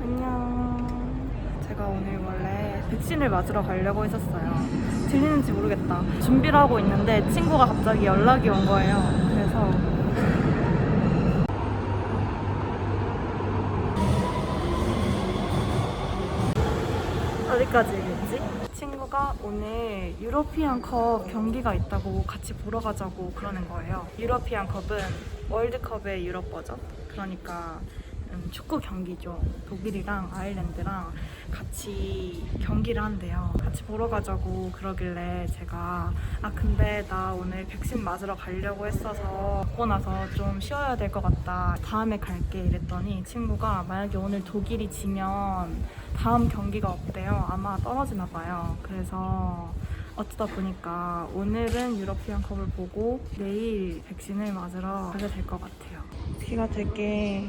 안녕. 제가 오늘 원래 백신을 맞으러 가려고 했었어요. 들리는지 모르겠다. 준비를 하고 있는데 친구가 갑자기 연락이 온 거예요. 그래서 어디까지 얘기했지? 친구가 오늘 유로피안 컵 경기가 있다고 같이 보러 가자고 그러는 거예요. 유로피안 컵은 월드컵의 유럽 버전. 그러니까 음, 축구 경기죠. 독일이랑 아일랜드랑 같이 경기를 한대요. 같이 보러 가자고 그러길래 제가 아 근데 나 오늘 백신 맞으러 가려고 했어서 먹고 나서 좀 쉬어야 될 것 같다. 다음에 갈게 이랬더니 친구가 만약에 오늘 독일이 지면 다음 경기가 없대요. 아마 떨어지나 봐요. 그래서 어쩌다 보니까 오늘은 유러피안 컵을 보고 내일 백신을 맞으러 가게 될 것 같아요. 비가 되게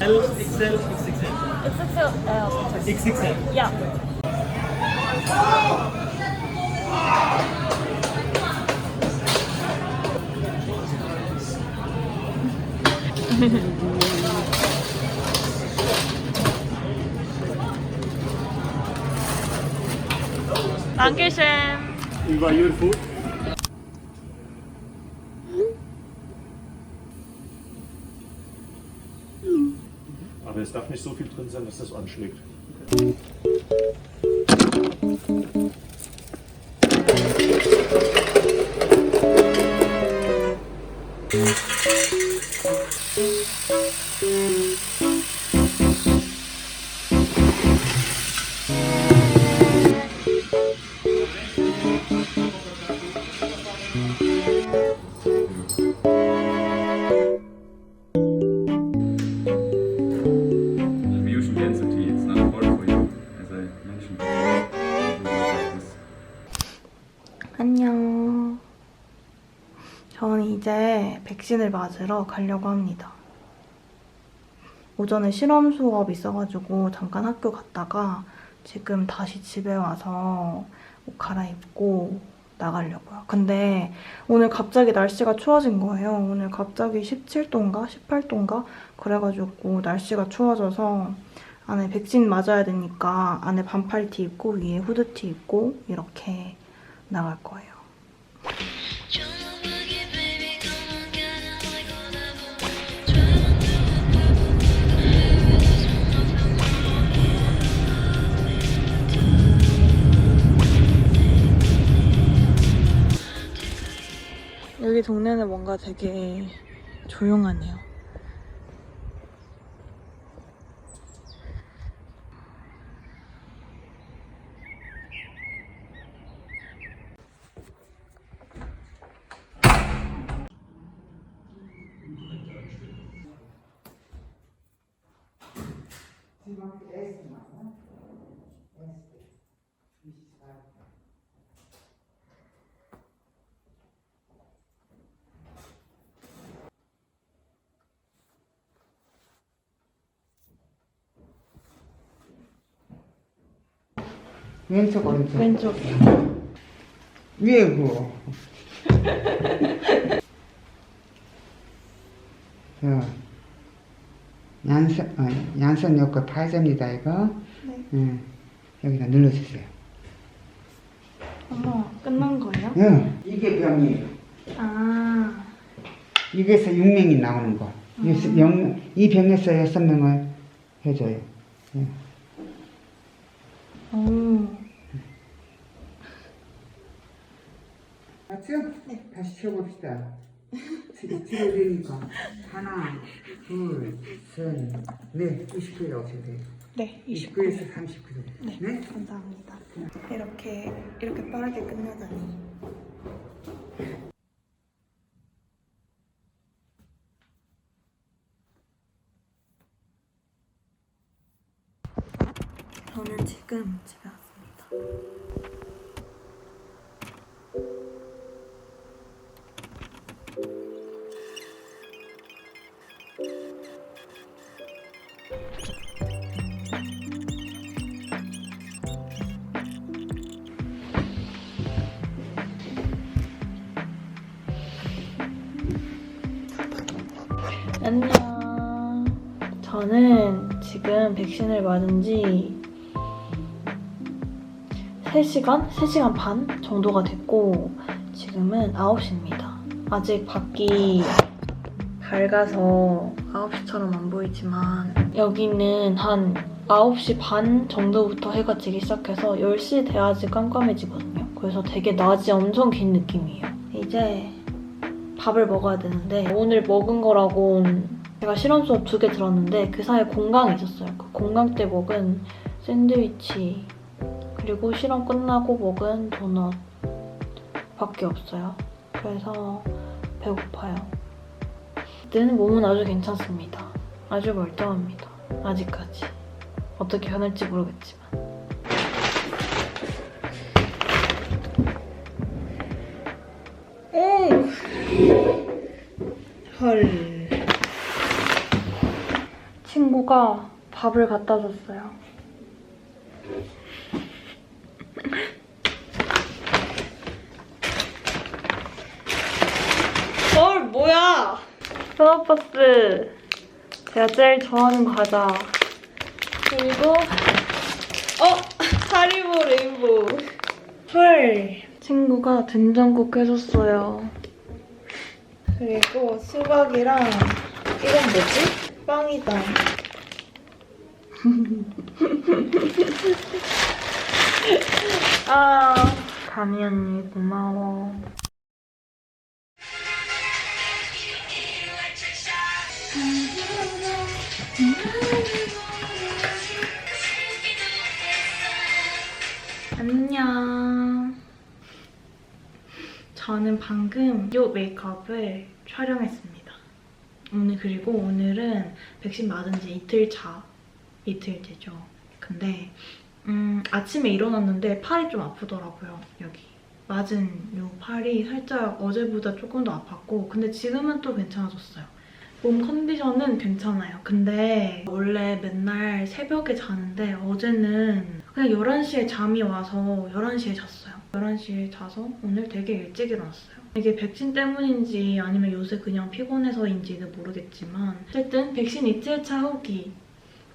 L, XL, XXL. XXL. 야. Dankeschön. Über your food. Es darf nicht so viel drin sein, dass das anschlägt. Diffusion 백신을 맞으러 가려고 합니다. 오전에 실험 수업 있어가지고 잠깐 학교 갔다가 지금 다시 집에 와서 옷 갈아입고 나가려고요. 근데 오늘 갑자기 날씨가 추워진 거예요. 오늘 갑자기 17도인가 18도인가 그래가지고 날씨가 추워져서 안에 백신 맞아야 되니까 안에 반팔 티 입고 위에 후드티 입고 이렇게 나갈 거예요. 동네는 뭔가 되게 조용하네요. 왼쪽 오른쪽 왼쪽이요. 위에 그거 자 양선, 어, 양선 요거 파이입니다 이거. 예, 여기다 눌러주세요. 어머, 끝난 거예요? 예, 이게 병이에요. 아, 이게서 6명이 나오는 거. 이 영- 이 병에서 6명을 해줘요. 예. 오. 맞죠? 다시 쳐봅시다. 찍어드리니까 하나, 둘, 셋, 넷, 20kg 나오셔야 돼요. 네, 29에서 30kg. 네, 네? 감사합니다. 이렇게 이렇게 빠르게 끝나다니. 저는 지금 집에 안녕. 저는 지금 백신을 맞은 지 3시간? 3시간 반 정도가 됐고 지금은 9시입니다. 아직 밖이 밝아서 9시처럼 안 보이지만 여기는 한 9시 반 정도부터 해가 지기 시작해서 10시 돼야지 깜깜해지거든요. 그래서 되게 낮이 엄청 긴 느낌이에요. 이제 밥을 먹어야 되는데 오늘 먹은 거라고 제가 실험 수업 두 개 들었는데 그 사이에 공강이 있었어요. 그 공강 때 먹은 샌드위치 그리고 실험 끝나고 먹은 도넛 밖에 없어요. 그래서 배고파요. 그때는 몸은 아주 괜찮습니다. 아주 멀쩡합니다. 아직까지. 어떻게 변할지 모르겠지만. 헐. 친구가 밥을 갖다 줬어요. 헐, 뭐야! 스마버스. 제가 제일 좋아하는 과자. 그리고, 어! 하리보 레인보우. 헐. 친구가 된장국 해줬어요. 그리고 수박이랑 이건 뭐지? 빵이다. 아, 다미 언니 고마워. 안녕. 저는 방금 이 메이크업을 촬영했습니다. 오늘 그리고 오늘은 백신 맞은 지 이틀 차, 이틀째죠. 근데 음, 아침에 일어났는데 팔이 좀 아프더라고요. 여기 맞은 요 팔이 살짝 어제보다 조금 더 아팠고 근데 지금은 또 괜찮아졌어요. 몸 컨디션은 괜찮아요. 근데 원래 맨날 새벽에 자는데 어제는 그냥 11시에 잠이 와서 11시에 잤어요. 11시에 자서 오늘 되게 일찍 일어났어요. 이게 백신 때문인지 아니면 요새 그냥 피곤해서인지는 모르겠지만 어쨌든 백신 이틀차 후기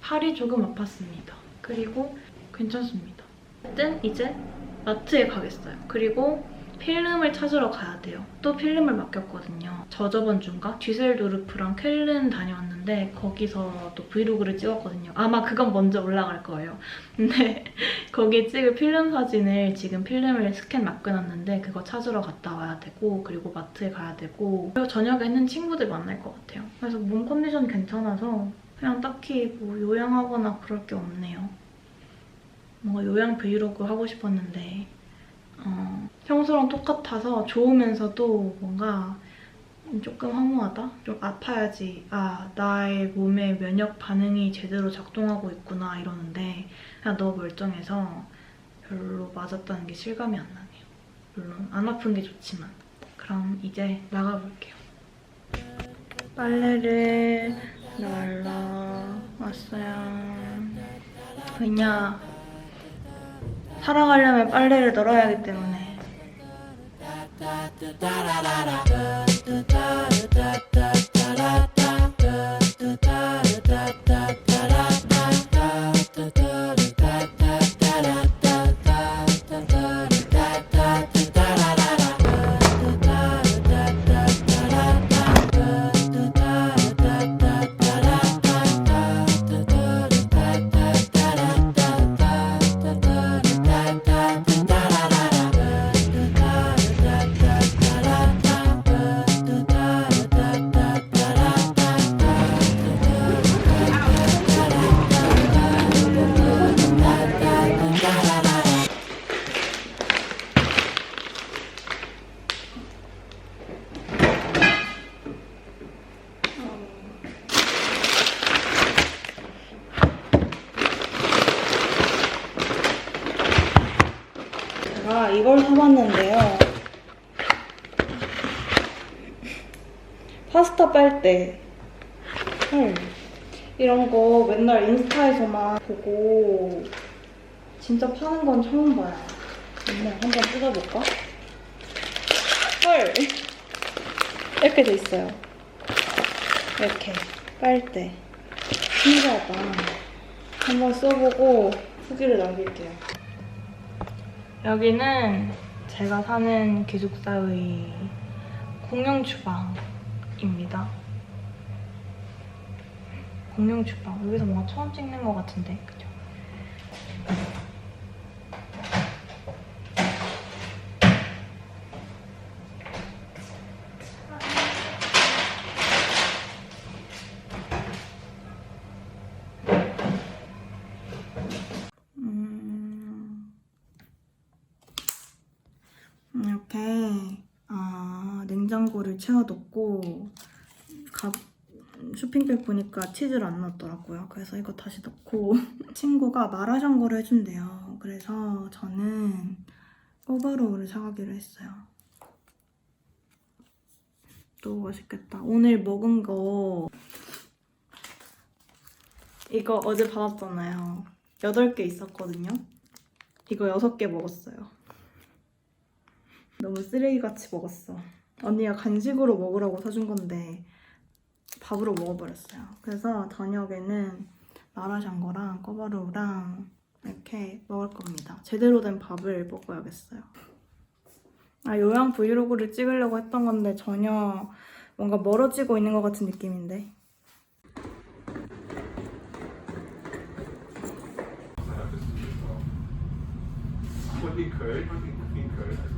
팔이 조금 아팠습니다. 그리고 괜찮습니다. 어쨌든 이제 마트에 가겠어요. 그리고 필름을 찾으러 가야 돼요. 또 필름을 맡겼거든요. 저저번 주인가 뒤셀도르프랑 쾰른 다녀왔는데 거기서 또 브이로그를 찍었거든요. 아마 그건 먼저 올라갈 거예요. 근데 거기 찍을 필름 사진을 지금 필름을 스캔 맡겨놨는데 그거 찾으러 갔다 와야 되고 그리고 마트에 가야 되고 그리고 저녁에는 친구들 만날 것 같아요. 그래서 몸 컨디션 괜찮아서 그냥 딱히 뭐 요양하거나 그럴 게 없네요. 뭔가 요양 브이로그 하고 싶었는데 어, 평소랑 똑같아서 좋으면서도 뭔가 조금 허무하다? 좀 아파야지 아 나의 몸의 면역 반응이 제대로 작동하고 있구나 이러는데 그냥 너무 멀쩡해서 별로 맞았다는 게 실감이 안 나네요. 물론 안 아픈 게 좋지만 그럼 이제 나가볼게요. 빨래를 널러 왔어요. 왜냐 살아가려면 빨래를 널어야 하기 때문에 제가 이걸 사봤는데요. 파스타 빨대. 헐. 이런 거 맨날 인스타에서만 보고 진짜 파는 건 처음 봐요. 어머, 한번 뜯어볼까? 헐. 이렇게 돼 있어요. 이렇게. 빨대. 신기하다. 한번 써보고 후기를 남길게요. 여기는 제가 사는 기숙사의 공용 주방입니다. 공용 주방. 여기서 뭔가 처음 찍는 것 같은데, 그죠? 음, 이렇게 아, 냉장고를 채워뒀고 가, 쇼핑백 보니까 치즈를 안 넣었더라고요. 그래서 이거 다시 넣고 친구가 마라샹궈를 해준대요. 그래서 저는 꼬바로우를 사가기로 했어요. 또 맛있겠다. 오늘 먹은 거 이거 어제 받았잖아요. 8개 있었거든요. 이거 6개 먹었어요. 너무 쓰레기같이 먹었어. 언니가 간식으로 먹으라고 사준 건데 밥으로 먹어버렸어요. 그래서 저녁에는 마라샹궈랑 꼬바로우랑 이렇게 먹을 겁니다. 제대로 된 밥을 먹어야겠어요. 아, 요양 브이로그를 찍으려고 했던 건데 전혀 뭔가 멀어지고 있는 것 같은 느낌인데. 프랑크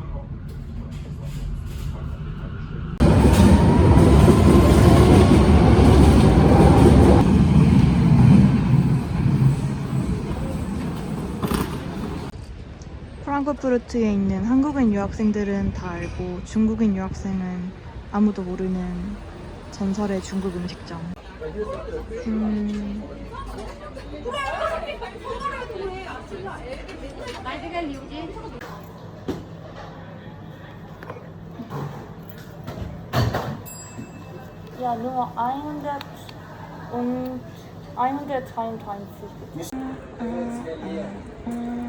푸르트에 있는 한국인 유학생들은 다 알고 중국인 유학생은 아무도 모르는 전설의 중국 음식점. 음, Ja, nur 100 und 123.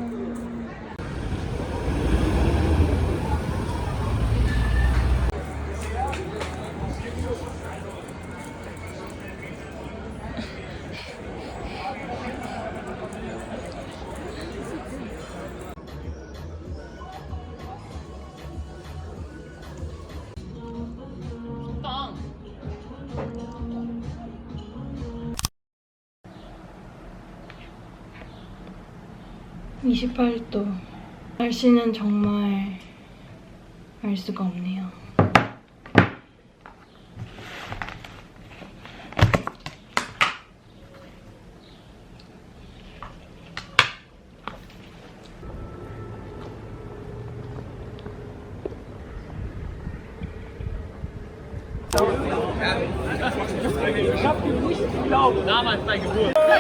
(28도) 날씨는 정말 알 수가 없네요.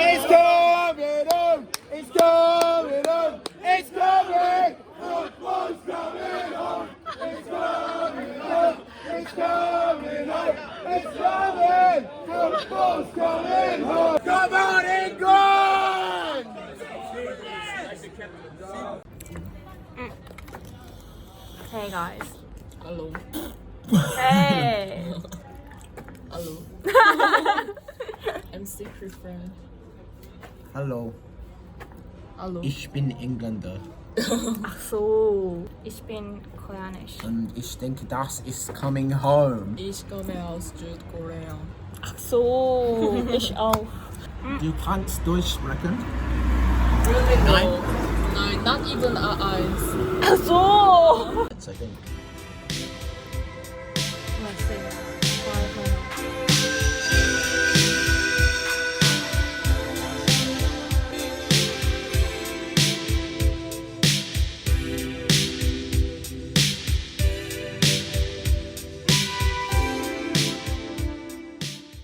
It's coming Come on, England! Hey guys. Hello. Hey. Hallo. I'm secret friend. Hallo, Hallo. ich bin Engländer Ach so, ich bin koreanisch. und ich denke, das ist coming home. Ich komme aus Südkorea. Ach so, ich auch. Mm. You can't Deutsch sprechen? Really? No. No, not even a eyes. so. Second. Let's see.